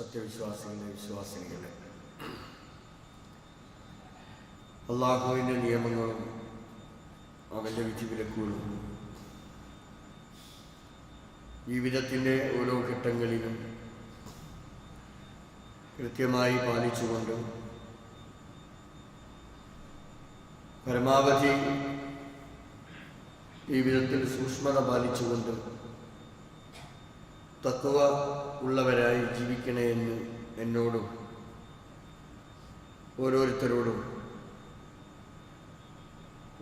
സത്യവിശ്വാസികളെ വിശ്വാസികളെ അള്ളാഹുവിന്റെ നിയമങ്ങളും അവന്റെ വിധിവിലക്കുകളും ജീവിതത്തിന്റെ ഓരോ ഘട്ടങ്ങളിലും കൃത്യമായി പാലിച്ചുകൊണ്ട് പരമാവധി ജീവിതത്തിൽ സൂക്ഷ്മത പാലിച്ചുകൊണ്ട് തത്വ ഉള്ളവരായി ജീവിക്കണേ എന്ന് എന്നോടും ഓരോരുത്തരോടും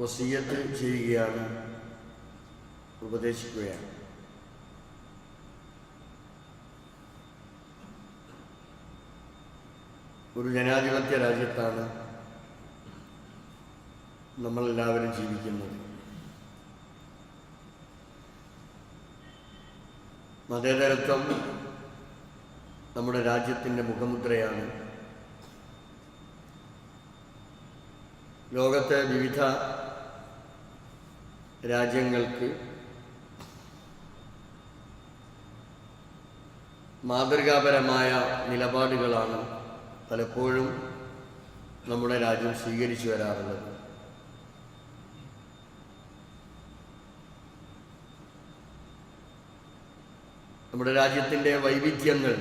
വസീയത്ത് ചെയ്യുകയാണ് ഉപദേശിക്കുകയാണ്. ഒരു ജനാധിപത്യ രാജ്യത്താണ് നമ്മളെല്ലാവരും ജീവിക്കുന്നത്. മതേതരത്വം നമ്മുടെ രാജ്യത്തിന്റെ മുഖമുദ്രയാണ്. ലോകത്തെ വിവിധ രാജ്യങ്ങൾക്ക് മാതൃകാപരമായ നിലപാടുകളാണ് പലപ്പോഴും നമ്മുടെ രാജ്യം സ്വീകരിച്ചു വരാറുള്ളത്. നമ്മുടെ രാജ്യത്തിന്റെ വൈവിധ്യങ്ങൾ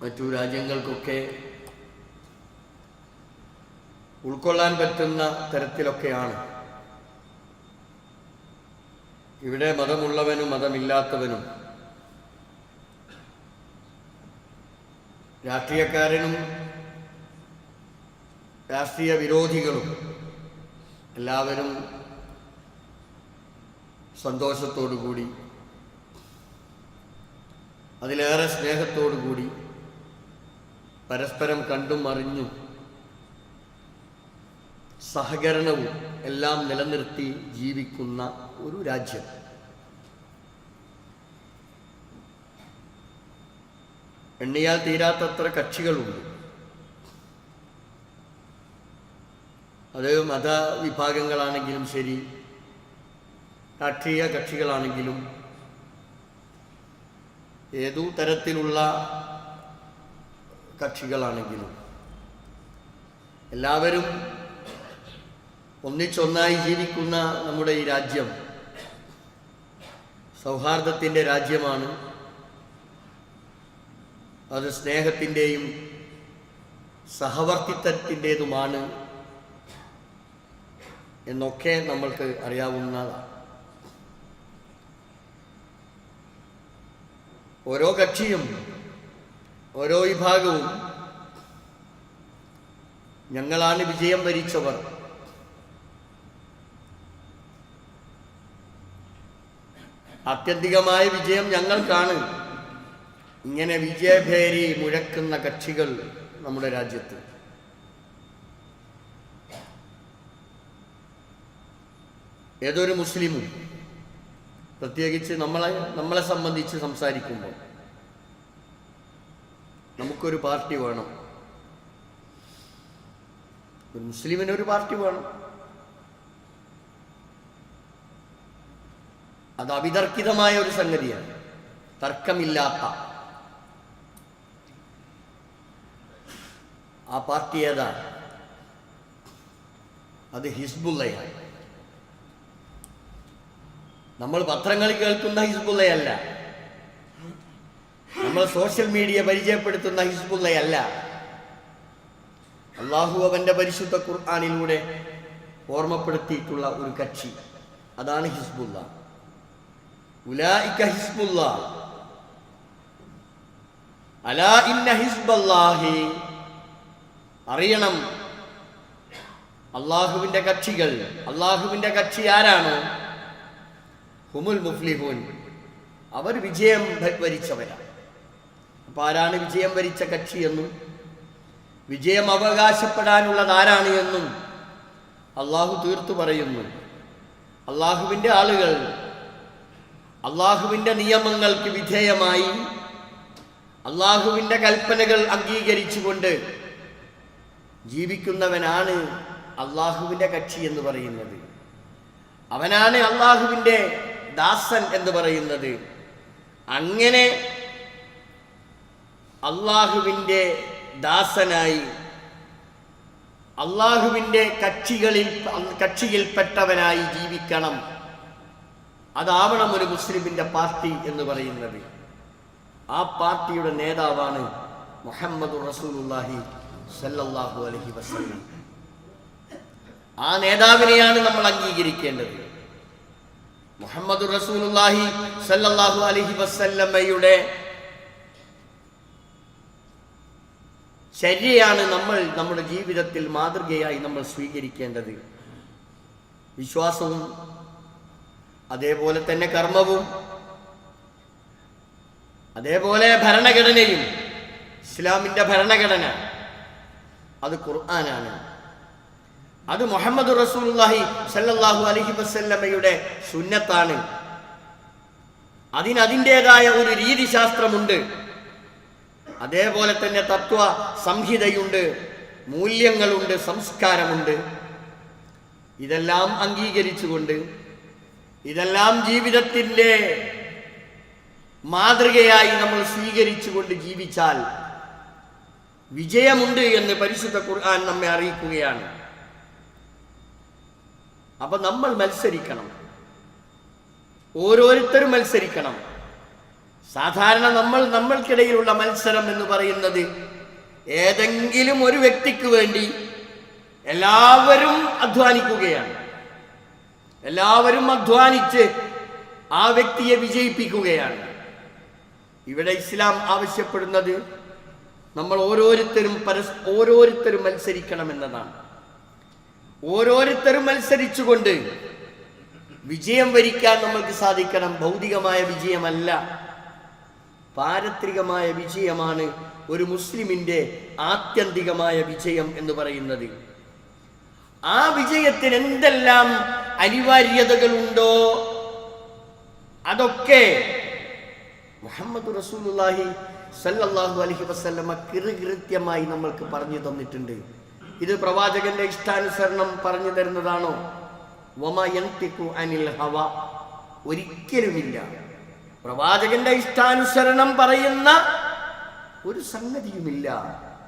മറ്റു രാജ്യങ്ങൾക്കൊക്കെ ഉൾക്കൊള്ളാൻ പറ്റുന്ന തരത്തിലൊക്കെയാണ്. ഇവിടെ മതമുള്ളവനും മതമില്ലാത്തവനും രാഷ്ട്രീയക്കാരനും രാഷ്ട്രീയ വിരോധികളും എല്ലാവരും സന്തോഷത്തോടു കൂടി അതിലേറെ സ്നേഹത്തോടു കൂടി പരസ്പരം കണ്ടും അറിഞ്ഞും സഹകരണവും എല്ലാം നിലനിർത്തി ജീവിക്കുന്ന ഒരു രാജ്യം. എണ്ണിയാൽ തീരാത്തത്ര കക്ഷികളുണ്ട്. അത് മതവിഭാഗങ്ങളാണെങ്കിലും ശരി രാഷ്ട്രീയ കക്ഷികളാണെങ്കിലും ഏതു തരത്തിലുള്ള കക്ഷികളാണെങ്കിലും എല്ലാവരും ഒന്നിച്ചൊന്നായി ജീവിക്കുന്ന നമ്മുടെ ഈ രാജ്യം സൗഹാർദ്ദത്തിന്റെ രാജ്യമാണ്. അത് സ്നേഹത്തിന്റെയും സഹവർത്തിത്വത്തിന്റേതുമാണ് എന്നൊക്കെ നമ്മൾക്ക് അറിയാവുന്നതാണ്. ഓരോ കക്ഷിയും ഓരോ വിഭാഗവും ഞങ്ങളാണ് വിജയം വരിച്ചവർ ആത്യന്തികമായ വിജയം ഞങ്ങൾക്കാണ്. ഇങ്ങനെ വിജയഭേരി മുഴക്കുന്ന കക്ഷികൾ നമ്മുടെ രാജ്യത്ത്. ഏതൊരു മുസ്ലിമും പ്രത്യേകിച്ച് നമ്മളെ നമ്മളെ സംബന്ധിച്ച് സംസാരിക്കുമ്പോൾ നമുക്കൊരു പാർട്ടി വേണം. ഒരു മുസ്ലിമിന് ഒരു പാർട്ടി വേണം. അത് അവിതർക്കിതമായ ഒരു സംഗതിയാണ്. തർക്കമില്ലാത്ത. ആ പാർട്ടി ഏതാണ്? അത് ഹിസ്ബുള്ളയാണ്. നമ്മൾ പത്രങ്ങളിൽ കേൾക്കുന്ന ഹിസ്ബുള്ളയല്ല. നമ്മൾ സോഷ്യൽ മീഡിയ പരിചയപ്പെടുത്തുന്ന ഹിസ്ബുള്ളയല്ല. അള്ളാഹു അവന്റെ പരിശുദ്ധ ഖുർആാനിലൂടെ ഓർമ്മപ്പെടുത്തിയിട്ടുള്ള ഒരു കക്ഷി. അതാണ് ഹിസ്ബുള്ള. ഹിസ്ബുള്ള. അലാ ഇന്ന ഹിസ്ബല്ലാഹി. അറിയണം. അള്ളാഹുവിന്റെ കക്ഷികൾ. അള്ളാഹുവിന്റെ കക്ഷി ആരാണ്? ഹുമുൽ മുഫ്ലിഹൂൻ. അവർ വിജയം വരിച്ചവരാണ് അപ്പൊ ആരാണ് വിജയം വരിച്ച കക്ഷി എന്നും? വിജയം അവകാശപ്പെടാനുള്ളത് ആരാണ് എന്നും അള്ളാഹു തീർത്തു പറയുന്നു. അള്ളാഹുവിന്റെ ആളുകൾ അള്ളാഹുവിന്റെ നിയമങ്ങൾക്ക് വിധേയമായി അള്ളാഹുവിന്റെ കൽപ്പനകൾ അംഗീകരിച്ചുകൊണ്ട് ജീവിക്കുന്നവനാണ് അള്ളാഹുവിന്റെ കക്ഷി എന്ന് പറയുന്നത്. അവനാണ് അള്ളാഹുവിന്റെ ദാസൻ എന്ന് പറയുന്നത്. അങ്ങനെ അള്ളാഹുവിന്റെ ദാസനായി അള്ളാഹുവിന്റെ കക്ഷികളിൽ കക്ഷിയിൽപ്പെട്ടവനായി ജീവിക്കണം. അതാവണം ഒരു മുസ്ലിമിന്റെ പാർട്ടി എന്ന് പറയുന്നത്. ആ പാർട്ടിയുടെ നേതാവാണ് മുഹമ്മദ് റസൂലുല്ലാഹി സല്ലല്ലാഹു അലഹി വസല്ലം. ആ നേതാവിനെയാണ് നമ്മൾ അംഗീകരിക്കേണ്ടത്. മുഹമ്മദ് റസൂലുള്ളാഹി സല്ലല്ലാഹു അലൈഹി വസല്ലമയുടെ ശരിയാണ് നമ്മൾ നമ്മുടെ ജീവിതത്തിൽ മാതൃകയായി നമ്മൾ സ്വീകരിക്കേണ്ടത്. വിശ്വാസവും അതേപോലെ തന്നെ കർമ്മവും അതേപോലെ ഭരണഘടനയും ഇസ്ലാമിന്റെ ഭരണഘടന അത് ഖുർആനാണ്. അത് മുഹമ്മദ് റസൂലുള്ളാഹി സല്ലല്ലാഹു അലൈഹി വസല്ലമയുടെ സുന്നത്താണ്. അതിന് അതിന്റെതായ ഒരു രീതിശാസ്ത്രമുണ്ട്. അതേപോലെ തന്നെ തത്വ സംഹിതയുണ്ട് മൂല്യങ്ങളുണ്ട് സംസ്കാരമുണ്ട്. ഇതെല്ലാം അംഗീകരിച്ചുകൊണ്ട് ഇതെല്ലാം ജീവിതത്തിന്റെ മാതൃകയായി നമ്മൾ സ്വീകരിച്ചുകൊണ്ട് ജീവിച്ചാൽ വിജയമുണ്ട് എന്ന് പരിശുദ്ധ ഖുർആൻ നമ്മെ അറിയിക്കുകയാണ്. അപ്പൊ നമ്മൾ മത്സരിക്കണം. ഓരോരുത്തരും മത്സരിക്കണം. സാധാരണ നമ്മൾ നമ്മൾക്കിടയിലുള്ള മത്സരം എന്ന് പറയുന്നത് ഏതെങ്കിലും ഒരു വ്യക്തിക്ക് വേണ്ടി എല്ലാവരും അധ്വാനിക്കുകയാണ്. എല്ലാവരും അധ്വാനിച്ച് ആ വ്യക്തിയെ വിജയിപ്പിക്കുകയാണ്. ഇവിടെ ഇസ്ലാം ആവശ്യപ്പെടുന്നത് നമ്മൾ ഓരോരുത്തരും പരസ് ഓരോരുത്തരും മത്സരിക്കണം എന്നതാണ്. ഓരോരുത്തരും മത്സരിച്ചുകൊണ്ട് വിജയം വരിക്കാൻ നമ്മൾക്ക് സാധിക്കണം. ഭൗതികമായ വിജയമല്ല. പാരത്രികമായ വിജയമാണ് ഒരു മുസ്ലിമിന്റെ ആത്യന്തികമായ വിജയം എന്ന് പറയുന്നത്. ആ വിജയത്തിന് എന്തെല്ലാം അനിവാര്യതകളുണ്ടോ? അതൊക്കെ മുഹമ്മദ് റസൂലുള്ളാഹി സല്ലല്ലാഹു അലൈഹി വസല്ലമ കൃത്യമായി നമ്മൾക്ക് പറഞ്ഞു തന്നിട്ടുണ്ട്. ഇത് പ്രവാചകന്റെ ഇഷ്ടാനുസരണം പറഞ്ഞു തരുന്നതാണോ? വമ യന്തിഖു അനിൽ ഹവ. ഒരിക്കലുമില്ല. പ്രവാചകന്റെ ഇഷ്ടാനുസരണം പറയുന്ന ഒരു സംഗതിയുമില്ല.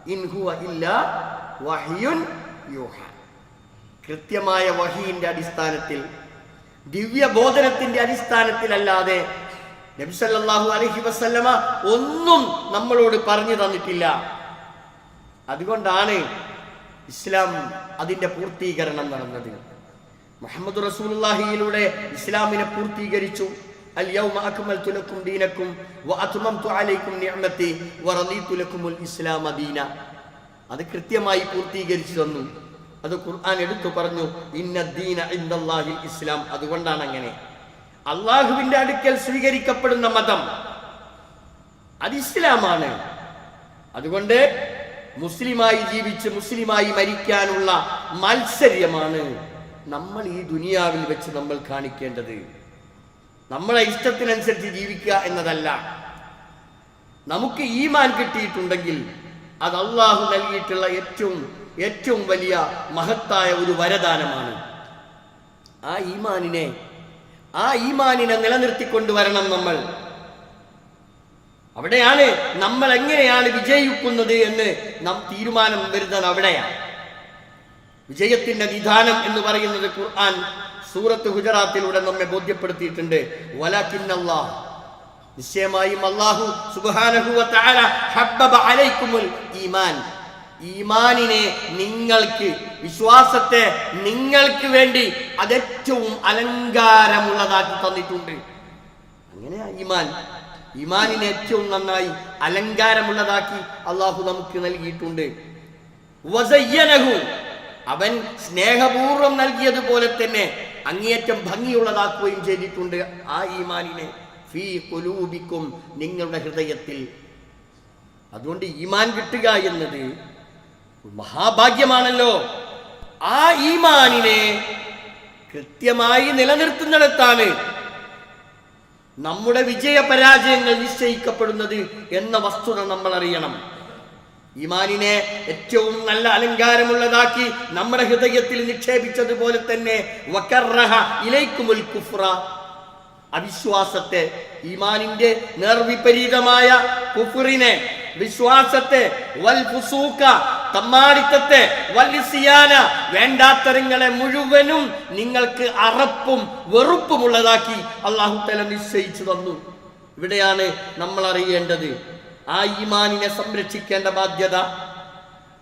ഇൻഹുവ ഇല്ല വഹിയുൻ യൂഹ. കൃത്യമായ വഹീന്റെ അടിസ്ഥാനത്തിൽ ദിവ്യബോധനത്തിന്റെ അടിസ്ഥാനത്തിലല്ലാതെ നബിസല്ലാഹു അലഹി വസല്ലമ ഒന്നും നമ്മളോട് പറഞ്ഞു തന്നിട്ടില്ല. അതുകൊണ്ടാണ് ഇസ്ലാം അതിന്റെ പൂർത്തീകരണം നടന്നത് മുഹമ്മദ് റസൂലുള്ളാഹിയിലൂടെ ഇസ്ലാമിനെ പൂർത്തീകരിച്ചു اليوم أكملت لكم دينكم وأتممت عليكم نعمتي ورضيت لكم الإسلام دينا അത് കൃത്യമായി പൂർത്തീകരിച്ചു തന്നു അത് ഖുർആൻ എടുത്തു പറഞ്ഞു ഇന്ന ദീന ഇന്ദല്ലാഹിൽ ഇസ്ലാം അതുകൊണ്ടാണ് അങ്ങനെ അള്ളാഹുവിന്റെ അടുക്കൽ സ്വീകരിക്കപ്പെടുന്ന മതം അത് ഇസ്ലാമാണ് അതുകൊണ്ട് മുസ്ലിമായി ജീവിച്ച് മുസ്ലിമായി മരിക്കാനുള്ള മത്സര്യമാണ് നമ്മൾ ഈ ദുനിയാവിൽ വെച്ച് നമ്മൾ കാണിക്കേണ്ടത്. നമ്മളെ ഇഷ്ടത്തിനനുസരിച്ച് ജീവിക്കുക എന്നതല്ല. നമുക്ക് ഈമാൻ കിട്ടിയിട്ടുണ്ടെങ്കിൽ അത് അള്ളാഹു നൽകിയിട്ടുള്ള ഏറ്റവും ഏറ്റവും വലിയ മഹത്തായ ഒരു വരദാനമാണ്. ആ ഈമാനിനെ ആ ഈമാനിനെ നിലനിർത്തിക്കൊണ്ടുവരണം നമ്മൾ. അവിടെയാണ് നമ്മൾ എങ്ങനെയാണ് വിജയിക്കുന്നത് എന്ന് നാം തീരുമാനം വരുന്നത് അവിടെയാണ്. വിജയത്തിന്റെ നിധാനം എന്ന് പറയുന്നത് ഖുർആൻ സൂറത്ത് ഗുജറാത്തിലൂടെ നമ്മെ ബോധ്യപ്പെടുത്തിയിട്ടുണ്ട്. നിശ്ചയമായും അള്ളാഹു അലൈക്കുമുൽ ഈമാൻ. ഈമാനിനെ നിങ്ങൾക്ക് വിശ്വാസത്തെ നിങ്ങൾക്ക് വേണ്ടി അതേറ്റവും അലങ്കാരമുള്ളതാക്കി തന്നിട്ടുണ്ട്. അങ്ങനെയാ ഈമാൻ. ഈമാനിനെ ഏറ്റവും നന്നായി അലങ്കാരമുള്ളതാക്കി അള്ളാഹു നമുക്ക് നൽകിയിട്ടുണ്ട്. അവൻ സ്നേഹപൂർവം നൽകിയതുപോലെ തന്നെ അങ്ങേയറ്റം ഭംഗിയുള്ളതാക്കുകയും ചെയ്തിട്ടുണ്ട്. ആ ഈമാനിനെ ഫീ കൊലൂപിക്കും നിങ്ങളുടെ ഹൃദയത്തിൽ. അതുകൊണ്ട് ഈമാൻ കിട്ടുക എന്നത് മഹാഭാഗ്യമാണല്ലോ. ആ ഈമാനിനെ കൃത്യമായി നിലനിർത്തുന്നിടത്താണ് നമ്മുടെ വിജയ പരാജയങ്ങൾ നിശ്ചയിക്കപ്പെടുന്നത് എന്ന വസ്തുത നമ്മൾ അറിയണം ഈമാനിനെ ഏറ്റവും നല്ല അലങ്കാരമുള്ളതാക്കി നമ്മുടെ ഹൃദയത്തിൽ നിക്ഷേപിച്ചതുപോലെ തന്നെ അവിശ്വാസത്തെ ഈമാനിന്റെ നേർവിപരീതമായ കുഫറിനെ വിശ്വാസത്തെ വൽ ഫുസൂക്ക തമ്മാടിത്തത്തെ വല്ലിസിയാന വേണ്ടാത്തരങ്ങളെ മുഴുവനും നിങ്ങൾക്ക് അറപ്പും വെറുപ്പും വെറുപ്പുമുള്ളതാക്കി അള്ളാഹു തല നിശ്ചയിച്ചു തന്നു. ഇവിടെയാണ് നമ്മൾ അറിയേണ്ടത്. ആ ഈമാനിനെ സംരക്ഷിക്കേണ്ട ബാധ്യത.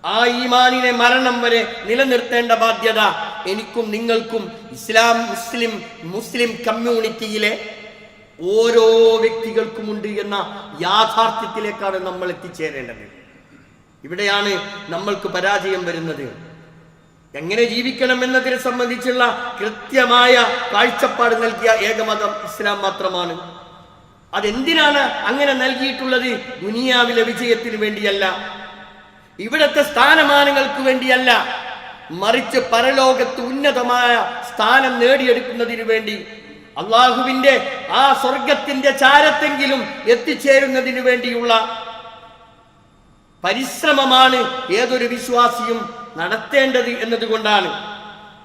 ആ ഈമാനിനെ മരണം വരെ നിലനിർത്തേണ്ട ബാധ്യത എനിക്കും നിങ്ങൾക്കും ഇസ്ലാം മുസ്ലിം മുസ്ലിം കമ്മ്യൂണിറ്റിയിലെ ഓരോ വ്യക്തികൾക്കുമുണ്ട് എന്ന യാഥാർത്ഥ്യത്തിലേക്കാണ് നമ്മൾ എത്തിച്ചേരേണ്ടത്. ഇവിടെയാണ് നമ്മൾക്ക് പരാജയം വരുന്നത്. എങ്ങനെ ജീവിക്കണം എന്നതിനെ സംബന്ധിച്ചുള്ള കൃത്യമായ കാഴ്ചപ്പാട് നൽകിയ ഏകമതം ഇസ്ലാം മാത്രമാണ്. അതെന്തിനാണ് അങ്ങനെ നൽകിയിട്ടുള്ളത്? ദുനിയാവിലെ വിജയത്തിന് വേണ്ടിയല്ല. ഇവിടത്തെ സ്ഥാനമാനങ്ങൾക്ക് വേണ്ടിയല്ല. മറിച്ച് പരലോകത്ത് ഉന്നതമായ സ്ഥാനം നേടിയെടുക്കുന്നതിന് വേണ്ടി. അള്ളാഹുവിന്റെ ആ സ്വർഗത്തിന്റെ ചാരത്തെങ്കിലും എത്തിച്ചേരുന്നതിന് വേണ്ടിയുള്ള പരിശ്രമമാണ് ഏതൊരു വിശ്വാസിയും നടത്തേണ്ടത് എന്നതുകൊണ്ടാണ്.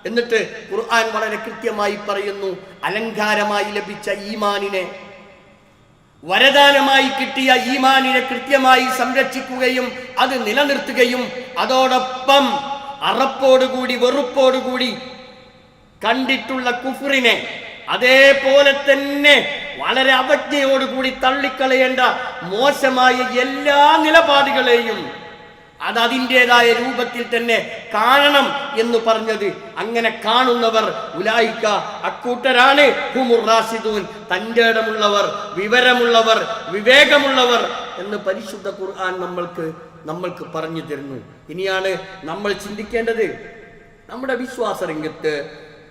എന്നിട്ട് ഖുർആൻ വളരെ കൃത്യമായി പറയുന്നു അലങ്കാരമായി ലഭിച്ച ഈമാനിനെ വരദാനമായി കിട്ടിയ ഈമാനിനെ കൃത്യമായി സംരക്ഷിക്കുകയും അത് നിലനിർത്തുകയും അതോടൊപ്പം അറപ്പോടുകൂടി വെറുപ്പോടുകൂടി കണ്ടിട്ടുള്ള കുഫറിനെ അതേപോലെ തന്നെ വളരെ അവജ്ഞയോടുകൂടി തള്ളിക്കളയേണ്ട മോശമായ എല്ലാ നിലപാടുകളെയും അത് അതിന്റെതായ രൂപത്തിൽ തന്നെ കാണണം എന്ന് പറഞ്ഞത് അങ്ങനെ കാണുന്നവർ ഉലായിക്ക അക്കൂട്ടരാണ്. ഹുമുർ റാഷിദൂൻ തന്റെ ഇടമുള്ളവർ വിവരമുള്ളവർ വിവേകമുള്ളവർ എന്ന് പരിശുദ്ധ ഖുർആൻ നമ്മൾക്ക് നമ്മൾക്ക് പറഞ്ഞു തരുന്നു. ഇനിയാണ് നമ്മൾ ചിന്തിക്കേണ്ടത് നമ്മുടെ വിശ്വാസ രംഗത്ത്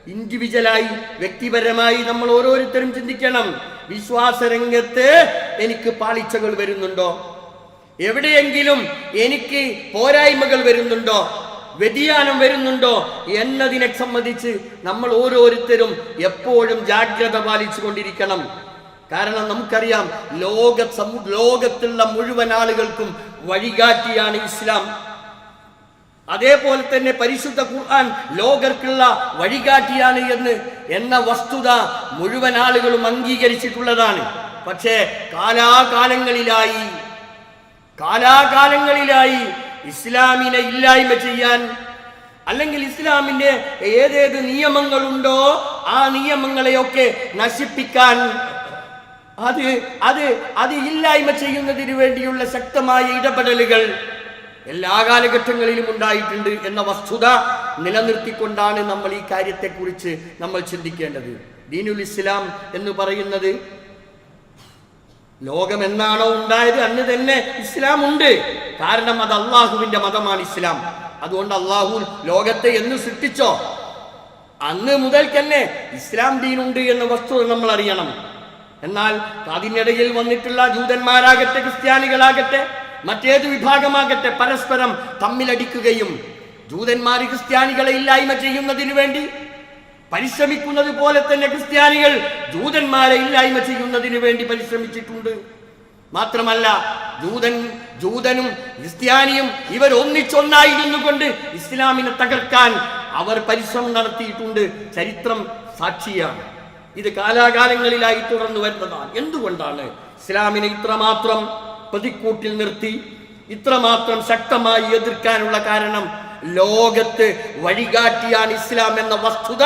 ഇൻഡിവിജ്വലായി വ്യക്തിപരമായി നമ്മൾ ഓരോരുത്തരും ചിന്തിക്കണം. വിശ്വാസ രംഗത്ത് എനിക്ക് പാളിച്ചകൾ വരുന്നുണ്ടോ? എവിടെയെങ്കിലും എനിക്ക് പോരായ്മകൾ വരുന്നുണ്ടോ? വ്യതിയാനം വരുന്നുണ്ടോ? എന്നതിനെ സംബന്ധിച്ച് നമ്മൾ ഓരോരുത്തരും എപ്പോഴും ജാഗ്രത പാലിച്ചു കൊണ്ടിരിക്കണം കാരണം നമുക്കറിയാം ലോക ലോകത്തുള്ള മുഴുവൻ ആളുകൾക്കും വഴികാട്ടിയാണ് ഇസ്ലാം. അതേപോലെ തന്നെ പരിശുദ്ധ ഖുർആൻ ലോകർക്കുള്ള വഴികാട്ടിയാണ് എന്ന് എന്ന വസ്തുത മുഴുവൻ ആളുകളും അംഗീകരിച്ചിട്ടുള്ളതാണ്. പക്ഷേ കാലാകാലങ്ങളിലായി കാലാകാലങ്ങളിലായി ഇസ്ലാമിനെ ഇല്ലായ്മ ചെയ്യാൻ അല്ലെങ്കിൽ ഇസ്ലാമിന്റെ ഏതേത് നിയമങ്ങളുണ്ടോ ആ നിയമങ്ങളെയൊക്കെ നശിപ്പിക്കാൻ അത് അത് അത് ഇല്ലായ്മ ചെയ്യുന്നതിന് വേണ്ടിയുള്ള ശക്തമായ ഇടപെടലുകൾ എല്ലാ കാലഘട്ടങ്ങളിലും ഉണ്ടായിട്ടുണ്ട് എന്ന വസ്തുത നിലനിർത്തിക്കൊണ്ടാണ് നമ്മൾ ഈ കാര്യത്തെക്കുറിച്ച് നമ്മൾ ചിന്തിക്കേണ്ടത്. ദീനുൽ ഇസ്ലാം എന്ന് പറയുന്നത് ലോകം എന്നാണോ ഉണ്ടായത്? അന്ന് തന്നെ ഇസ്ലാം ഉണ്ട്. കാരണം അത് അള്ളാഹുവിന്റെ മതമാണ് ഇസ്ലാം. അതുകൊണ്ട് അള്ളാഹു ലോകത്തെ എന്ന് സൃഷ്ടിച്ചോ? അന്ന് മുതൽ തന്നെ ഇസ്ലാം ദീനുണ്ട് എന്ന വസ്തുത നമ്മൾ അറിയണം എന്നാൽ അതിനിടയിൽ വന്നിട്ടുള്ള ജൂതന്മാരാകട്ടെ ക്രിസ്ത്യാനികളാകട്ടെ മറ്റേത് വിഭാഗമാകട്ടെ പരസ്പരം തമ്മിലടിക്കുകയും ജൂതന്മാർ ക്രിസ്ത്യാനികളെ ഇല്ലായ്മ ചെയ്യുന്നതിനു വേണ്ടി പരിശ്രമിക്കുന്നത് പോലെ തന്നെ ക്രിസ്ത്യാനികൾ ജൂതന്മാരെ ഇല്ലായ്മ ചെയ്യുന്നതിന് വേണ്ടി പരിശ്രമിച്ചിട്ടുണ്ട്. മാത്രമല്ല ജൂതൻ ജൂതനും ക്രിസ്ത്യാനിയും ഇവർ ഒന്നിച്ചൊന്നായിരുന്നു കൊണ്ട് ഇസ്ലാമിനെ തകർക്കാൻ അവർ പരിശ്രമം നടത്തിയിട്ടുണ്ട്. ചരിത്രം സാക്ഷിയാണ്. ഇത് കാലാകാലങ്ങളിലായി തുടർന്നു വരുന്നതാണ്. എന്തുകൊണ്ടാണ് ഇസ്ലാമിനെ ഇത്രമാത്രം പ്രതിക്കൂട്ടിൽ നിർത്തി. ഇത്രമാത്രം ശക്തമായി എതിർക്കാനുള്ള കാരണം ലോകത്ത് വഴികാട്ടിയാണ് ഇസ്ലാം എന്ന വസ്തുത.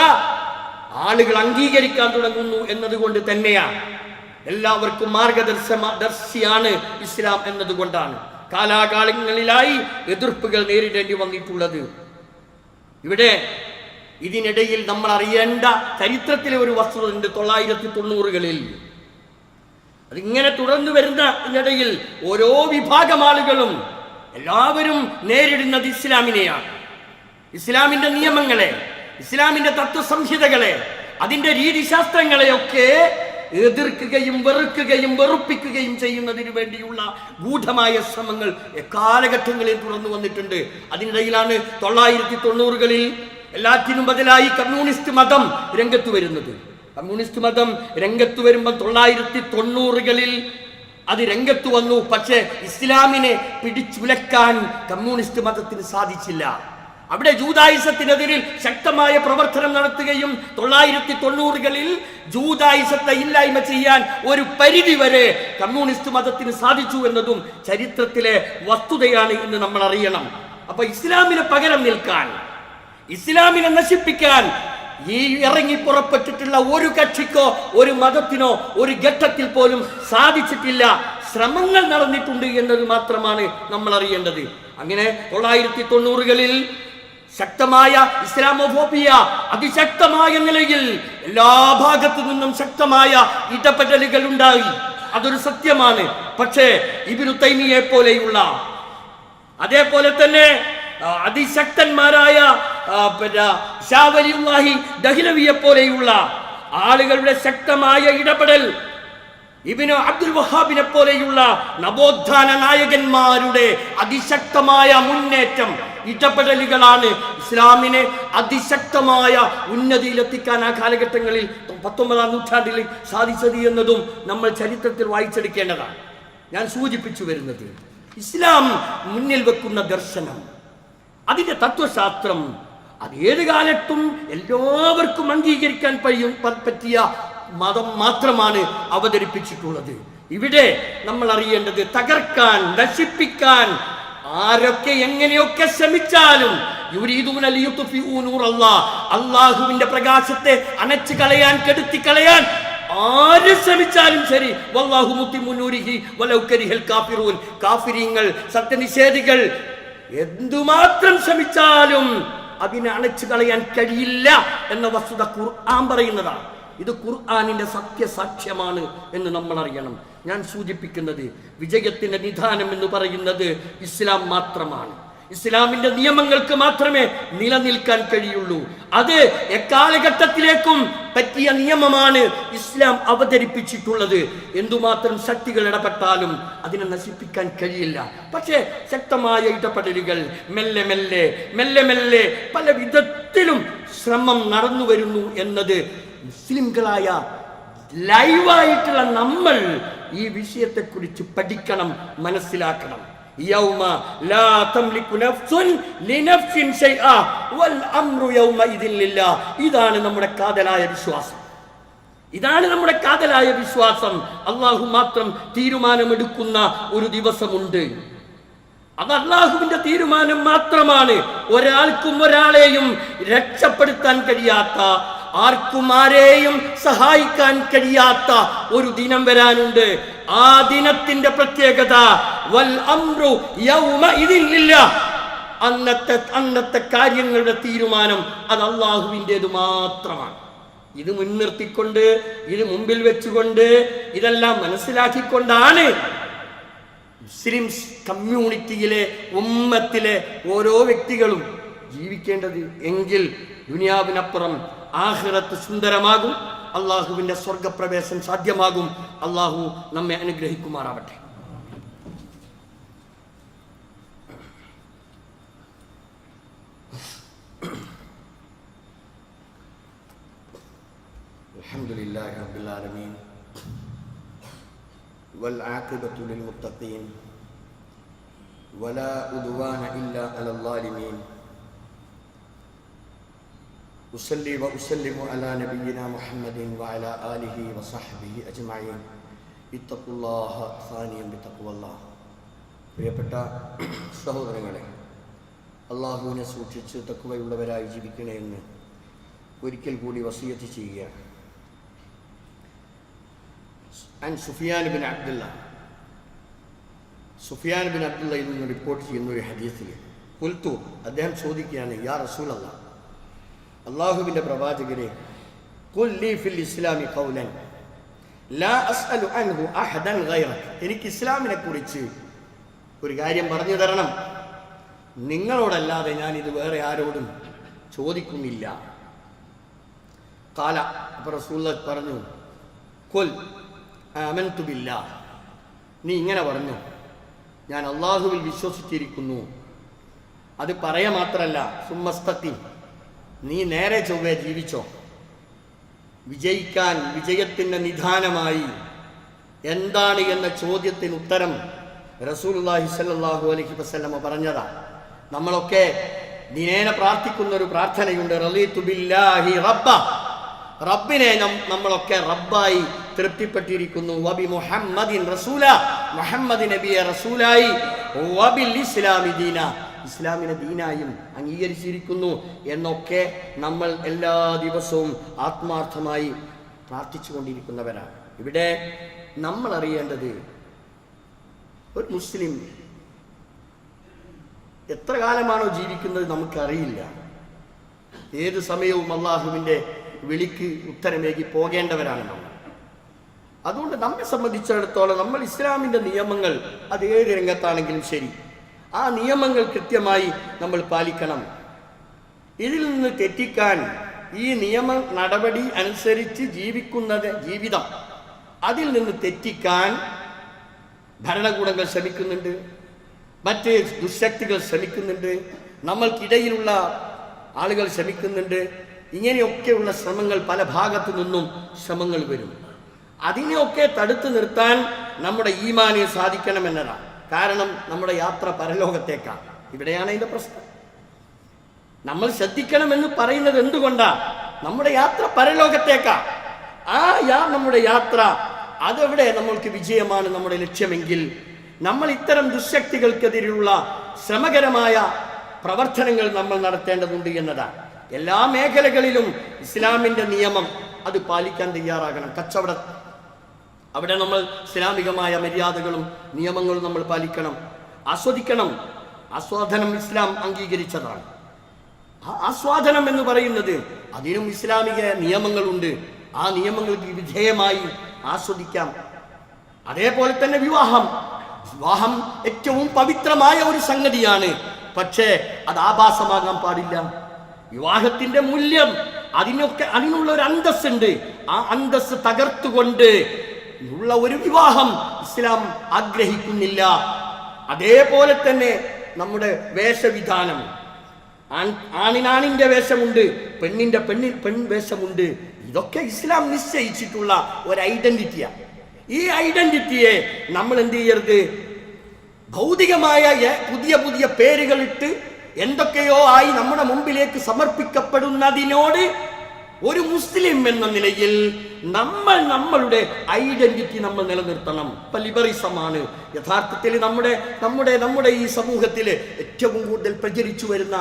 ആളുകൾ അംഗീകരിക്കാൻ തുടങ്ങുന്നു എന്നതുകൊണ്ട് തന്നെയാണ് എല്ലാവർക്കും മാർഗദർശന ദർശിയാണ് ഇസ്ലാം എന്നതുകൊണ്ടാണ് കാലാകാലങ്ങളിലായി എതിർപ്പുകൾ നേരിടേണ്ടി വന്നിട്ടുള്ളത്. ഇവിടെ ഇതിനിടയിൽ നമ്മൾ അറിയേണ്ട ചരിത്രത്തിലെ ഒരു വസ്തുത ഉണ്ട് തൊള്ളായിരത്തി തൊണ്ണൂറുകളിൽ. അതിങ്ങനെ തുടർന്നു വരുന്ന ഇടയിൽ ഓരോ വിഭാഗം ആളുകളും എല്ലാവരും നേരിടുന്നത് ഇസ്ലാമിനെയാണ്. ഇസ്ലാമിന്റെ നിയമങ്ങളെ ഇസ്ലാമിന്റെ തത്വസംഹിതകളെ അതിന്റെ രീതിശാസ്ത്രങ്ങളെയൊക്കെ എതിർക്കുകയും വെറുക്കുകയും വെറുപ്പിക്കുകയും ചെയ്യുന്നതിന് വേണ്ടിയുള്ള ഗൂഢമായ ശ്രമങ്ങൾ എക്കാലഘട്ടങ്ങളിൽ തുടർന്നു വന്നിട്ടുണ്ട്. അതിനിടയിലാണ് തൊള്ളായിരത്തി തൊണ്ണൂറുകളിൽ എല്ലാറ്റിനും ബദലായി കമ്മ്യൂണിസ്റ്റ് മതം രംഗത്ത് വരുന്നത്. കമ്മ്യൂണിസ്റ്റ് മതം രംഗത്ത് വരുമ്പോൾ തൊള്ളായിരത്തി തൊണ്ണൂറുകളിൽ അത് രംഗത്ത് വന്നു. പക്ഷേ ഇസ്ലാമിനെ പിടിച്ചുലക്കാൻ കമ്മ്യൂണിസ്റ്റ് മതത്തിന് സാധിച്ചില്ല. അവിടെ ജൂതായുസത്തിനെതിരിൽ ശക്തമായ പ്രവർത്തനം നടത്തുകയും തൊള്ളായിരത്തി തൊണ്ണൂറുകളിൽ ജൂതായുസത്തെ ഇല്ലായ്മ ചെയ്യാൻ ഒരു പരിധി വരെ കമ്മ്യൂണിസ്റ്റ് മതത്തിന് സാധിച്ചു എന്നതും ചരിത്രത്തിലെ വസ്തുതയാണ് എന്ന് നമ്മൾ അറിയണം. അപ്പൊ ഇസ്ലാമിന് പകരം നിൽക്കാൻ ഇസ്ലാമിനെ നശിപ്പിക്കാൻ ഈ ഇറങ്ങി പുറപ്പെട്ടിട്ടുള്ള ഒരു കക്ഷിക്കോ ഒരു മതത്തിനോ ഒരു ഘട്ടത്തിൽ പോലും സാധിച്ചിട്ടില്ല. ശ്രമങ്ങൾ നടന്നിട്ടുണ്ട് എന്നത് മാത്രമാണ് നമ്മൾ അറിയേണ്ടത്. അങ്ങനെ തൊള്ളായിരത്തി തൊണ്ണൂറുകളിൽ ശക്തമായ ഇസ്ലാമോഫോബിയ അതിശക്തമായ നിലയിൽ എല്ലാ ഭാഗത്തു നിന്നും ശക്തമായ ഇടപെടലുകൾ ഉണ്ടായി. അതൊരു സത്യമാണ്. പക്ഷേ ഇബിനു തൈമിയെ പോലെയുള്ള അതേപോലെ തന്നെ അതിശക്തന്മാരായ പിന്നെ പോലെയുള്ള ആളുകളുടെ ശക്തമായ ഇടപെടൽ ഇബിന് അബ്ദുൽ വഹാബിനെ പോലെയുള്ള നവോത്ഥാന നായകന്മാരുടെ അതിശക്തമായ മുന്നേറ്റം ഇടപെടലുകളാണ് ഇസ്ലാമിനെ അതിശക്തമായ ഉന്നതിയിലെത്തിക്കാൻ ആ കാലഘട്ടങ്ങളിൽ പത്തൊമ്പതാം നൂറ്റാണ്ടിൽ സാധിച്ചത് എന്നതും നമ്മൾ ചരിത്രത്തിൽ വായിച്ചെടുക്കേണ്ടതാണ്. ഞാൻ സൂചിപ്പിച്ചു വരുന്നത് ഇസ്ലാം മുന്നിൽ വെക്കുന്ന ദർശനം അതിന്റെ തത്വശാസ്ത്രം അത് ഏത് കാലത്തും എല്ലാവർക്കും അംഗീകരിക്കാൻ കഴിയും. പറ്റിയ മതം മാത്രമാണ് അവതരിപ്പിച്ചിട്ടുള്ളത്. ഇവിടെ നമ്മൾ അറിയേണ്ടത് തകർക്കാൻ നശിപ്പിക്കാൻ ആരൊക്കെ എങ്ങനെയൊക്കെ ശ്രമിച്ചാലും. അള്ളാഹുവിന്റെ പ്രകാശത്തെ അണച്ചു കളയാൻ കെടുത്തി കളയാൻ ആര് ശ്രമിച്ചാലും ശരി. വല്ലാഹു മുത്തിമു നൂരിഹി വലൗ കരിഹൽ കാഫിറൂൻ. സത്യനിഷേധികൾ എന്തുമാത്രം ശ്രമിച്ചാലും അതിനെ അണച്ചു കളയാൻ കഴിയില്ല എന്ന വസ്തുത ഖുർആൻ പറയുന്നതാണ്. ഇത് ഖുർആാനിന്റെ സത്യസാക്ഷ്യമാണ് എന്ന് നമ്മൾ അറിയണം. ഞാൻ സൂചിപ്പിക്കുന്നത് വിജയത്തിന്റെ നിധാനം എന്ന് പറയുന്നത് ഇസ്ലാം മാത്രമാണ്. ഇസ്ലാമിന്റെ നിയമങ്ങൾക്ക് മാത്രമേ നിലനിൽക്കാൻ കഴിയുള്ളൂ. അത് എക്കാലഘട്ടത്തിലേക്കും പറ്റിയ നിയമമാണ് ഇസ്ലാം അവതരിപ്പിച്ചിട്ടുള്ളത്. എന്തുമാത്രം ശക്തികൾ ഇടപെട്ടാലും അതിനെ നശിപ്പിക്കാൻ കഴിയില്ല. പക്ഷേ ശക്തമായ ഇടപെടലുകൾ മെല്ലെ മെല്ലെ മെല്ലെ മെല്ലെ പല വിധത്തിലും ശ്രമം നടന്നു വരുന്നു എന്നത് മുസ്ലിംകളായ ലൈവായിട്ടുള്ള നമ്മൾ ഈ വിഷയത്തെക്കുറിച്ച് പഠിക്കണം മനസ്സിലാക്കണം. യൗമ ലാ تملك نفس لنفس ശൈആ വൽ അംറു لله. ഇതാണ് നമ്മുടെ കാതലായ വിശ്വാസം. ഇതാണ് നമ്മുടെ കാതലായ വിശ്വാസം. അള്ളാഹു മാത്രം തീരുമാനമെടുക്കുന്ന ഒരു ദിവസമുണ്ട്. അത് അള്ളാഹുവിന്റെ തീരുമാനം മാത്രമാണ്. ഒരാൾക്കും ഒരാളെയും രക്ഷപ്പെടുത്താൻ കഴിയാത്ത ആർക്കും ആരെയും സഹായിക്കാൻ കഴിയാത്ത ഒരു ദിനം വരാനുണ്ട്. ആ ദിനത്തിന്റെ പ്രത്യേകത വൽ അമ്രു യൗമ ഇതില്ല അന്നത്തെ അന്നത്തെ കാര്യങ്ങളുടെ തീരുമാനം അത് അള്ളാഹുവിന്റെത് മാത്രമാണ്. ഇത് മുൻനിർത്തിക്കൊണ്ട് ഇത് മുമ്പിൽ വെച്ചുകൊണ്ട് ഇതെല്ലാം മനസ്സിലാക്കിക്കൊണ്ടാണ് മുസ്ലിംസ് കമ്മ്യൂണിറ്റിയിലെ ഉമ്മത്തിലെ ഓരോ വ്യക്തികളും ജീവിക്കേണ്ടത് എങ്കിൽ ദുനിയാവിനപ്പുറം ആഹിറത്ത് സുന്ദരമാകും അള്ളാഹുവിൻ്റെ സ്വർഗപ്രവേശം സാധ്യമാകും അള്ളാഹു നമ്മെ അനുഗ്രഹിക്കുമാറാവട്ടെ الحمد لله رب العالمين والعاقبة للمتقين ولا عدوان إلا على الظالمين أصلي وأسلم على نبينا محمد وعلى آله وصحبه أجمعين اتقوا الله ثانيا بتقوى الله പ്രിയപ്പെട്ട സഹോദരങ്ങളെ അള്ളാഹുവിനെ സൂക്ഷിച്ച് തക്കുവയുള്ളവരായി ജീവിക്കണേ എന്ന് ഒരിക്കൽ കൂടി വസീയത്ത് ചെയ്യുകയാണ് عن سفيان بن عبد الله സുഫിയാൻ ബിൻ അബ്ദുള്ളയിൽ നിന്ന് റിപ്പോർട്ട് ചെയ്യുന്ന ഒരു ഹദീസിൽ പുൽത്തു അദ്ദേഹം ചോദിക്കുകയാണ് യാ റസൂൽ അല്ല അള്ളാഹുവിന്റെ പ്രവാചകരെ "ഖുൽ ലീ ഫിൽ ഇസ്ലാമി ഖൗലൻ ലാ അസ്അലു അൻഹു അഹദൻ ഗൈറക്." എനിക്ക് ഇസ്ലാമിനെ കുറിച്ച് ഒരു കാര്യം പറഞ്ഞു തരണം. നിങ്ങളോടല്ലാതെ ഞാൻ ഇത് വേറെ ആരോടും ചോദിക്കുന്നില്ല. കാല അപ്പൊ റസൂല്ല പറഞ്ഞു കൊൽ അമൻതുബില്ല നീ ഇങ്ങനെ പറഞ്ഞു ഞാൻ അള്ളാഹുവിൽ വിശ്വസിച്ചിരിക്കുന്നു. അത് പറയ മാത്രല്ല സുമസ്തത്തി നീ നേരെ ചൊവ്വേ ജീവിച്ചോ. വിജയിക്കാൻ വിജയത്തിന്റെ നിധാനമായി. എന്താണ് എന്ന ചോദ്യത്തിന് ഉത്തരം റസൂലുള്ളാഹി സ്വല്ലല്ലാഹു അലഹി വസല്ലമ പറഞ്ഞതാ. നമ്മളൊക്കെ ദിനേന പ്രാർത്ഥിക്കുന്ന ഒരു പ്രാർത്ഥനയുണ്ട് റളീതു ബില്ലാഹി റബ്ബ. റബ്ബിനെ നമ്മളൊക്കെ റബ്ബായി തൃപ്തിപ്പെട്ടിരിക്കുന്നു. വബി മുഹമ്മദിൻ റസൂല. മുഹമ്മദ് നബിയെ റസൂലായി. വബിൽ ഇസ്ലാമി ദീന. ഇസ്ലാമിനെ ദീനായും അംഗീകരിച്ചിരിക്കുന്നു എന്നൊക്കെ നമ്മൾ എല്ലാ ദിവസവും ആത്മാർത്ഥമായി പ്രാർത്ഥിച്ചുകൊണ്ടിരിക്കുന്നവരാണ്. ഇവിടെ നമ്മൾ അറിയേണ്ടത് ഒരു മുസ്ലിം എത്ര കാലമാണോ ജീവിക്കുന്നത് നമുക്കറിയില്ല. ഏത് സമയവും അള്ളാഹുവിന്റെ വിളിക്ക് ഉത്തരമേകി പോകേണ്ടവരാണ് നമ്മൾ. അതുകൊണ്ട് നമ്മെ സംബന്ധിച്ചിടത്തോളം നമ്മൾ ഇസ്ലാമിന്റെ നിയമങ്ങൾ അത് ഏത് രംഗത്താണെങ്കിലും ശരി. ആ നിയമങ്ങൾ കൃത്യമായി നമ്മൾ പാലിക്കണം. ഇതിൽ നിന്ന് തെറ്റിക്കാൻ ഈ നിയമ നടപടി അനുസരിച്ച് ജീവിക്കുന്നത് ജീവിതം. അതിൽ നിന്ന് തെറ്റിക്കാൻ ഭരണകൂടങ്ങൾ ശ്രമിക്കുന്നുണ്ട്. മറ്റ് ദുശക്തികൾ ശ്രമിക്കുന്നുണ്ട്. നമ്മൾക്കിടയിലുള്ള ആളുകൾ ശ്രമിക്കുന്നുണ്ട്. ഇങ്ങനെയൊക്കെയുള്ള ശ്രമങ്ങൾ പല ഭാഗത്തു നിന്നും ശ്രമങ്ങൾ വരും. അതിനെയൊക്കെ തടുത്തു നിർത്താൻ നമ്മുടെ ഈമാനെ സാധിക്കണമെന്നതാണ്. കാരണം നമ്മുടെ യാത്ര പരലോകത്തേക്കാണ് ഇവിടെയാണ് അതിന്റെ പ്രശ്നം. നമ്മൾ ശ്രദ്ധിക്കണമെന്ന് പറയുന്നത് എന്തുകൊണ്ടാണ് നമ്മുടെ യാത്ര പരലോകത്തേക്കാ. ആ യാ നമ്മുടെ യാത്ര അതെവിടെ നമ്മൾക്ക് വിജയമാണ് നമ്മുടെ ലക്ഷ്യമെങ്കിൽ നമ്മൾ ഇത്തരം ദുശക്തികൾക്കെതിരെയുള്ള ശ്രമകരമായ പ്രവർത്തനങ്ങൾ നമ്മൾ നടത്തേണ്ടതുണ്ട് എന്നതാണ് എല്ലാ മേഖലകളിലും ഇസ്ലാമിന്റെ നിയമം അത് പാലിക്കാൻ തയ്യാറാകണം. കച്ചവട അവിടെ നമ്മൾ ഇസ്ലാമികമായ മര്യാദകളും നിയമങ്ങളും നമ്മൾ പാലിക്കണം. ആസ്വദിക്കണം. ആസ്വാദനം ഇസ്ലാം അംഗീകരിച്ചതാണ്. ആസ്വാദനം എന്ന് പറയുന്നത് അതിനും ഇസ്ലാമിക നിയമങ്ങളുണ്ട്. ആ നിയമങ്ങൾക്ക് വിധേയമായി ആസ്വദിക്കാം. അതേപോലെ തന്നെ വിവാഹം. വിവാഹം ഏറ്റവും പവിത്രമായ ഒരു സംഗതിയാണ്. പക്ഷേ അത് ആഭാസമാകാൻ പാടില്ല. വിവാഹത്തിന്റെ മൂല്യം അതിനൊക്കെ അതിനുള്ള ഒരു അന്തസ്സുണ്ട്. ആ അന്തസ് തകർത്തുകൊണ്ട് ഉള്ള ഒരു വിവാഹം ഇസ്ലാം ആഗ്രഹിക്കുന്നില്ല. അതേപോലെ തന്നെ നമ്മുടെ വേഷവിധാനം. ആൺ- വേഷമുണ്ട് പെണ്ണിന്റെ പെണ്ണിൽ പെൺ വേഷമുണ്ട്. ഇതൊക്കെ ഇസ്ലാം നിശ്ചയിച്ചിട്ടുള്ള ഒരു ഐഡന്റിറ്റിയാണ് ഈ ഐഡന്റിറ്റിയെ നമ്മൾ എന്ത് ചെയ്യരുത്? ഭൗതികമായ പുതിയ പുതിയ പേരുകളിട്ട് എന്തൊക്കെയോ ആയി നമ്മുടെ മുമ്പിലേക്ക് സമർപ്പിക്കപ്പെടുന്നതിനോട് ഒരു മുസ്ലിം എന്ന നിലയിൽ നമ്മൾ നമ്മളുടെ ഐഡന്റിറ്റി നമ്മൾ നിലനിർത്തണം. ഇപ്പൊ ലിബറിസമാണ് യഥാർത്ഥത്തിൽ നമ്മുടെ നമ്മുടെ നമ്മുടെ ഈ സമൂഹത്തിൽ ഏറ്റവും കൂടുതൽ പ്രചരിച്ചു വരുന്ന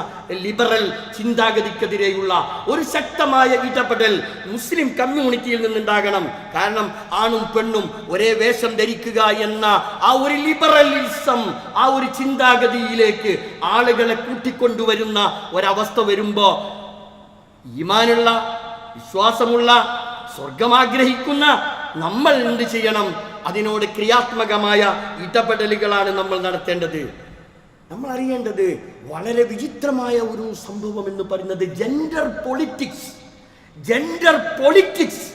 ലിബറൽ ചിന്താഗതിക്കെതിരെയുള്ള ഒരു ശക്തമായ ഇടപെടൽ മുസ്ലിം കമ്മ്യൂണിറ്റിയിൽ നിന്നുണ്ടാകണം. കാരണം ആണും പെണ്ണും ഒരേ വേഷം ധരിക്കുക എന്ന ആ ഒരു ലിബറലിസം ആ ഒരു ചിന്താഗതിയിലേക്ക് ആളുകളെ കൂട്ടിക്കൊണ്ടുവരുന്ന ഒരവസ്ഥ വരുമ്പോ ഈമാനുള്ള വിശ്വാസമുള്ള സ്വർഗം ആഗ്രഹിക്കുന്ന നമ്മൾ എന്ത് ചെയ്യണം? അതിനോട് ക്രിയാത്മകമായ ഇടപെടലുകളാണ് നമ്മൾ നടത്തേണ്ടത്. നമ്മൾ അറിയേണ്ടത് വളരെ വിചിത്രമായ ഒരു സംഭവം എന്ന് പറയുന്നത് ജെൻഡർ പൊളിറ്റിക്സ് ജെൻഡർ പൊളിറ്റിക്സ്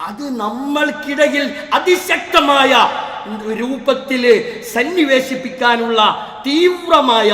അത് നമ്മൾക്കിടയിൽ അതിശക്തമായ രൂപത്തിൽ സന്നിവേശിപ്പിക്കാനുള്ള തീവ്രമായ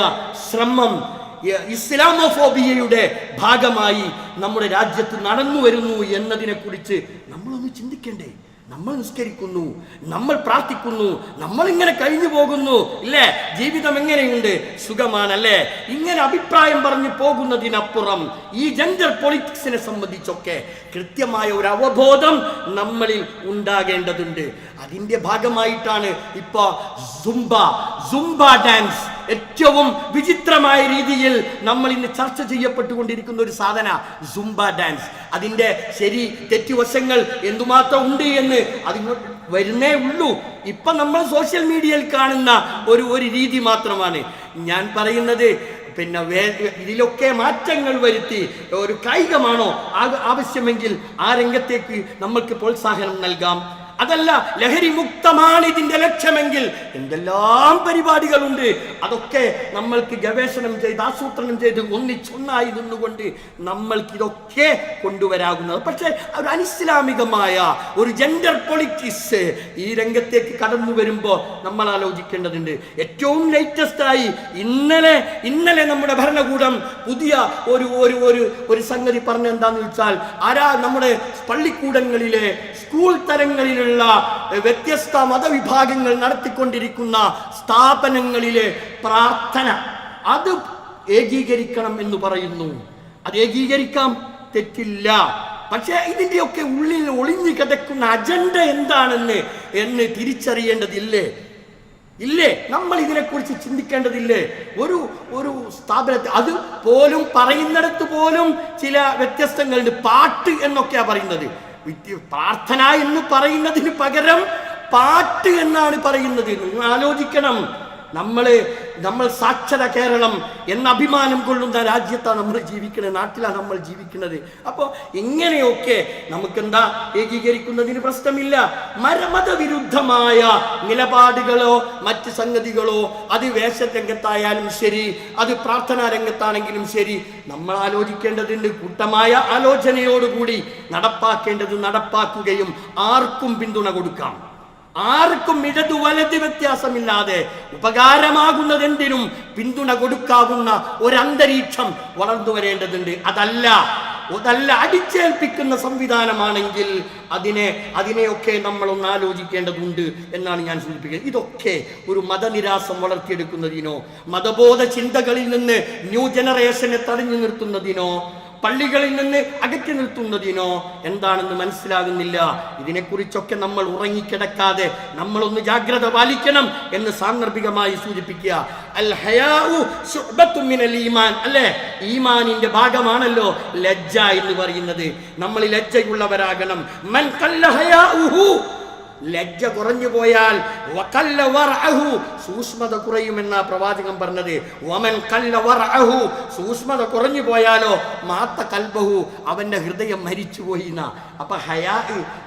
ശ്രമം ഇസ്ലാമോഫോബിയയുടെ ഭാഗമായി നമ്മുടെ രാജ്യത്ത് നടന്നു വരുന്നു എന്നതിനെ കുറിച്ച് നമ്മളൊന്ന് ചിന്തിക്കണ്ടേ? നമ്മൾ നിസ്കരിക്കുന്നു നമ്മൾ പ്രാർത്ഥിക്കുന്നു നമ്മൾ ഇങ്ങനെ കഴിഞ്ഞു പോകുന്നു ഇല്ലേ? ജീവിതം എങ്ങനെയുണ്ട്? സുഖമാണല്ലേ? ഇങ്ങനെ അഭിപ്രായം പറഞ്ഞു പോകുന്നതിനപ്പുറം ഈ ജെൻഡർ പൊളിറ്റിക്സിനെ സംബന്ധിച്ചൊക്കെ കൃത്യമായ ഒരു അവബോധം നമ്മളിൽ ഉണ്ടാകേണ്ടതുണ്ട്. അതിന്റെ ഭാഗമായിട്ടാണ് ഇപ്പോൾ സുംബ സുംബ ഡാൻസ് ഏറ്റവും വിചിത്രമായ രീതിയിൽ നമ്മൾ ഇന്ന് ചർച്ച ചെയ്യപ്പെട്ടുകൊണ്ടിരിക്കുന്ന ഒരു സാധന സുംബ ഡാൻസ് അതിന്റെ ശരി തെറ്റുവശങ്ങൾ എന്തുമാത്രം ഉണ്ട് എന്ന് അതിങ്ങോട്ട് വരുന്നേ ഉള്ളൂ. ഇപ്പൊ നമ്മൾ സോഷ്യൽ മീഡിയയിൽ കാണുന്ന ഒരു ഒരു രീതി മാത്രമാണ്. ഞാൻ പറയുന്നത് പിന്നെ ഇതിലൊക്കെ മാറ്റങ്ങൾ വരുത്തി ഒരു കായികമാണോ ആവശ്യമെങ്കിൽ ആ രംഗത്തേക്ക് നമ്മൾക്ക് പ്രോത്സാഹനം നൽകാം. അതല്ല ലഹരി മുക്തമാണ് ഇതിന്റെ ലക്ഷ്യമെങ്കിൽ എന്തെല്ലാം പരിപാടികളുണ്ട്. അതൊക്കെ നമ്മൾക്ക് ഗവേഷണം ചെയ്ത് ആസൂത്രണം ചെയ്ത് ഒന്നിച്ചൊന്നായി നിന്നുകൊണ്ട് നമ്മൾക്ക് ഇതൊക്കെ കൊണ്ടുവരാകുന്നത്. പക്ഷേ ഒരു അനിസ്ലാമികമായ ഒരു ജെൻഡർ പൊളിറ്റിക്സ് ഈ രംഗത്തേക്ക് കടന്നു വരുമ്പോൾ നമ്മൾ ആലോചിക്കേണ്ടതുണ്ട്. ഏറ്റവും ലേറ്റസ്റ്റ് ആയി ഇന്നലെ ഇന്നലെ നമ്മുടെ ഭരണകൂടം പുതിയ ഒരു ഒരു ഒരു ഒരു സംഗതി പറഞ്ഞെന്താന്ന് വെച്ചാൽ ആരാ നമ്മുടെ പള്ളിക്കൂടങ്ങളിലെ സ്കൂൾ തലങ്ങളിലുള്ള എഹ്, വ്യത്യസ്ത മതവിഭാഗങ്ങൾ നടത്തിക്കൊണ്ടിരിക്കുന്ന സ്ഥാപനങ്ങളിലെ പ്രാർത്ഥന. അത് ഏകീകരിക്കണം എന്ന് പറയുന്നു. അത് ഏകീകരിക്കാം. തെറ്റില്ല. പക്ഷേ ഇതിന്റെയൊക്കെ ഉള്ളിൽ ഒളിഞ്ഞു കിടക്കുന്ന അജണ്ട എന്താണെന്ന് എന്ന് തിരിച്ചറിയേണ്ടതില്ലേ? ഇല്ലേ? നമ്മൾ ഇതിനെക്കുറിച്ച് ചിന്തിക്കേണ്ടതില്ലേ? ഒരു ഒരു സ്ഥാപനത്തിൽ അത് പോലും പറയുന്നിടത്ത് പോലും ചില വ്യത്യസ്തങ്ങളുണ്ട് പാട്ട് എന്നൊക്കെയാണ് പറയുന്നത്. പ്രാർത്ഥന എന്ന് പറയുന്നതിന് പകരം പാട്ട് എന്നാണ് പറയുന്നത്. നിങ്ങൾ ആലോചിക്കണം. നമ്മൾ നമ്മൾ സാക്ഷര കേരളം എന്ന അഭിമാനം കൊള്ളുന്ന രാജ്യത്താണ് നമ്മൾ ജീവിക്കുന്നത് നാട്ടിലാണ് നമ്മൾ ജീവിക്കുന്നത് അപ്പോൾ ഇങ്ങനെയൊക്കെ നമുക്കെന്താ ഏകീകരിക്കുന്നതിന് പ്രശ്നമില്ല. മരമതവിരുദ്ധമായ നിലപാടുകളോ മറ്റ് സംഗതികളോ അത് വേഷരംഗത്തായാലും ശരി അത് പ്രാർത്ഥനാ രംഗത്താണെങ്കിലും ശരി നമ്മൾ ആലോചിക്കേണ്ടതുണ്ട്. കൂട്ടമായ ആലോചനയോടുകൂടി നടപ്പാക്കേണ്ടത് നടപ്പാക്കുകയും ആർക്കും പിന്തുണ കൊടുക്കാം. ആർക്കും ഇടതു വലത് വ്യത്യാസമില്ലാതെ ഉപകാരമാകുന്നത് എന്തിനും പിന്തുണ കൊടുക്കാവുന്ന ഒരന്തരീക്ഷം വളർന്നു വരേണ്ടതുണ്ട്. അതല്ല അതല്ല അടിച്ചേൽപ്പിക്കുന്ന സംവിധാനമാണെങ്കിൽ അതിനെ അതിനെയൊക്കെ നമ്മൾ ഒന്ന് ആലോചിക്കേണ്ടതുണ്ട് എന്നാണ് ഞാൻ സൂചിപ്പിക്കുന്നത്. ഇതൊക്കെ ഒരു മതനിരാസം വളർത്തിയെടുക്കുന്നതിനോ മതബോധ ചിന്തകളിൽ നിന്ന് ന്യൂ ജനറേഷനെ തടഞ്ഞു നിർത്തുന്നതിനോ പള്ളികളിൽ നിന്ന് അകറ്റി നിർത്തുന്നതിനോ എന്താണെന്ന് മനസ്സിലാകുന്നില്ല. ഇതിനെക്കുറിച്ചൊക്കെ നമ്മൾ ഉറങ്ങിക്കിടക്കാതെ നമ്മളൊന്ന് ജാഗ്രത പാലിക്കണം എന്ന് സാന്ദർഭികമായി സൂചിപ്പിക്കുക. അൽ ഹയാഉ മിനൽ ഈമാൻ. അല്ലേ? ഈമാനിന്റെ ഭാഗമാണല്ലോ ലജ്ജ എന്ന് പറയുന്നത്. നമ്മൾ ലജ്ജയുള്ളവരാകണം. ലജ്ജ കുറഞ്ഞു പോയാൽ സൂക്ഷ്മത കുറയുമെന്ന പ്രവാചകൻ പറഞ്ഞത്. വമൻ കല്ല വറഅഹു. സൂക്ഷ്മത കുറഞ്ഞു പോയാലോ മാത്ത കൽബഹു. അവന്റെ ഹൃദയം മരിച്ചുപോയി എന്നാ അപ്പൊ ഹയാ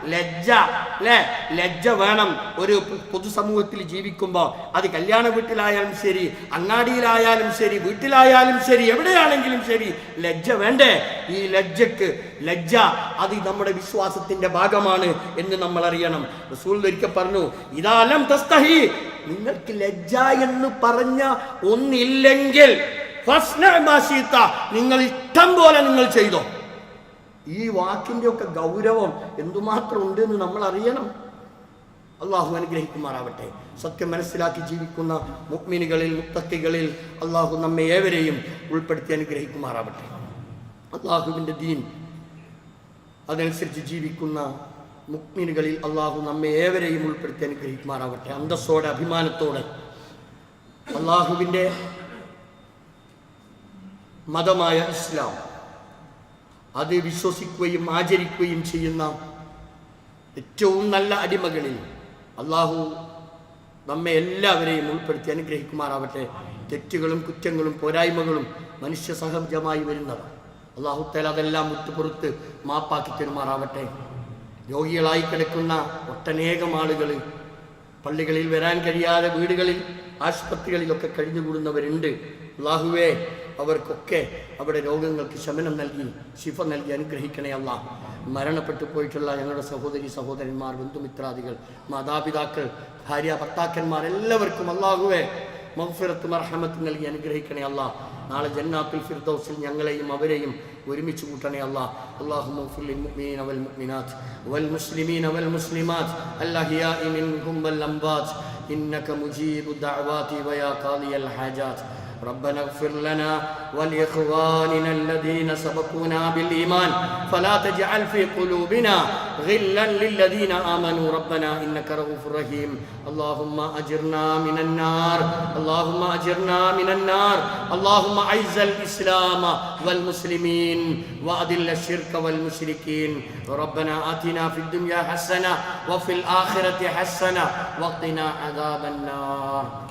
ലജ്ജ അല്ലേ ലജ്ജ വേണം. ഒരു പൊതുസമൂഹത്തിൽ ജീവിക്കുമ്പോൾ അത് കല്യാണ വീട്ടിലായാലും ശരി അങ്ങാടിയിലായാലും ശരി വീട്ടിലായാലും ശരി എവിടെയാണെങ്കിലും ശരി ലജ്ജ വേണ്ടേ? ഈ ലജ്ജക്ക് ലജ്ജ അത് നമ്മുടെ വിശ്വാസത്തിന്റെ ഭാഗമാണ് എന്ന് നമ്മൾ അറിയണം റസൂൽ ഒരിക്കൽ പറഞ്ഞു ഇതാലം തസ്തഹി. നിങ്ങൾക്ക് ലജ്ജ എന്ന് പറഞ്ഞ ഒന്നില്ലെങ്കിൽ നിങ്ങൾ ഇഷ്ടം പോലെ നിങ്ങൾ ചെയ്തോ. ഈ വാക്കിന്റെ ഒക്കെ ഗൗരവം എന്തുമാത്രം ഉണ്ട് എന്ന് നമ്മൾ അറിയണം അള്ളാഹു അനുഗ്രഹിക്കുമാറാവട്ടെ. സത്യം മനസ്സിലാക്കി ജീവിക്കുന്ന മുക്മിനുകളിൽ മുത്തക്കികളിൽ അള്ളാഹു നമ്മെ ഏവരെയും ഉൾപ്പെടുത്തി അനുഗ്രഹിക്കുമാറാവട്ടെ. അള്ളാഹുവിന്റെ ദീൻ അതനുസരിച്ച് ജീവിക്കുന്ന മുക്മിനുകളിൽ അള്ളാഹു നമ്മെ ഏവരെയും ഉൾപ്പെടുത്തി അനുഗ്രഹിക്കുമാറാവട്ടെ അന്തസ്സോടെ അഭിമാനത്തോടെ. അള്ളാഹുവിന്റെ മതമായ ഇസ്ലാം. അത് വിശ്വസിക്കുകയും ആചരിക്കുകയും ചെയ്യുന്ന ഏറ്റവും നല്ല അടിമകളിൽ അള്ളാഹു നമ്മെ എല്ലാവരെയും ഉൾപ്പെടുത്തി അനുഗ്രഹിക്കുമാറാവട്ടെ. തെറ്റുകളും കുറ്റങ്ങളും പോരായ്മകളും മനുഷ്യ സഹജമായി വരുന്നതാണ് അള്ളാഹുത്തേൽ തല അതെല്ലാം മുറ്റുപുറത്ത് മാപ്പാക്കി തരുമാറാവട്ടെ. രോഗികളായി കിടക്കുന്ന ഒട്ടനേകം ആളുകൾ പള്ളികളിൽ വരാൻ കഴിയാതെ വീടുകളിൽ ആശുപത്രികളിലൊക്കെ കഴിഞ്ഞുകൂടുന്നവരുണ്ട്. അള്ളാഹുവേ അവർക്കൊക്കെ അവിടെ രോഗങ്ങൾക്ക് ശമനം നൽകി ശിഫ നൽകി അനുഗ്രഹിക്കണേ അല്ല മരണപ്പെട്ടു പോയിട്ടുള്ള ഞങ്ങളുടെ സഹോദരി സഹോദരന്മാർ ബന്ധുമിത്രാദികൾ മാതാപിതാക്കൾ ഭാര്യ ഭർത്താക്കന്മാർ എല്ലാവർക്കും അള്ളാഹുവേ മൗഫിറത്തും അർഹമത്തും നൽകി അനുഗ്രഹിക്കണേ അല്ല നാളെ ജന്നാത്തുൽ ഫിർദൌസിൽ ഞങ്ങളെയും അവരെയും ഒരുമിച്ച് കൂട്ടണേ അല്ല അള്ളാഹു മഗ്ഫിർ ലിൽ മുഅ്മിനീന വൽ മുഅ്മിനാത്ത് വൽ മുസ്ലിമീന വൽ മുസ്ലിമാത്ത് അൽഅഹ്യാഇ മിൻഹും വൽ അംവാത്ത് إنك مجيب الدعوات ويا قاضي الحاجات ربنا اغفر لنا ولإخواننا الذين سبقونا بالإيمان. فلا تجعل في قلوبنا غلا للذين آمنوا. ربنا إنك رؤوف رحيم. اللهم أجرنا من النار. اللهم أجرنا من النار. اللهم أعز الإسلام والمسلمين وأذل الشرك والمشركين. ربنا آتنا في الدنيا حسنة وفي الآخرة حسنة. وقنا عذاب النار.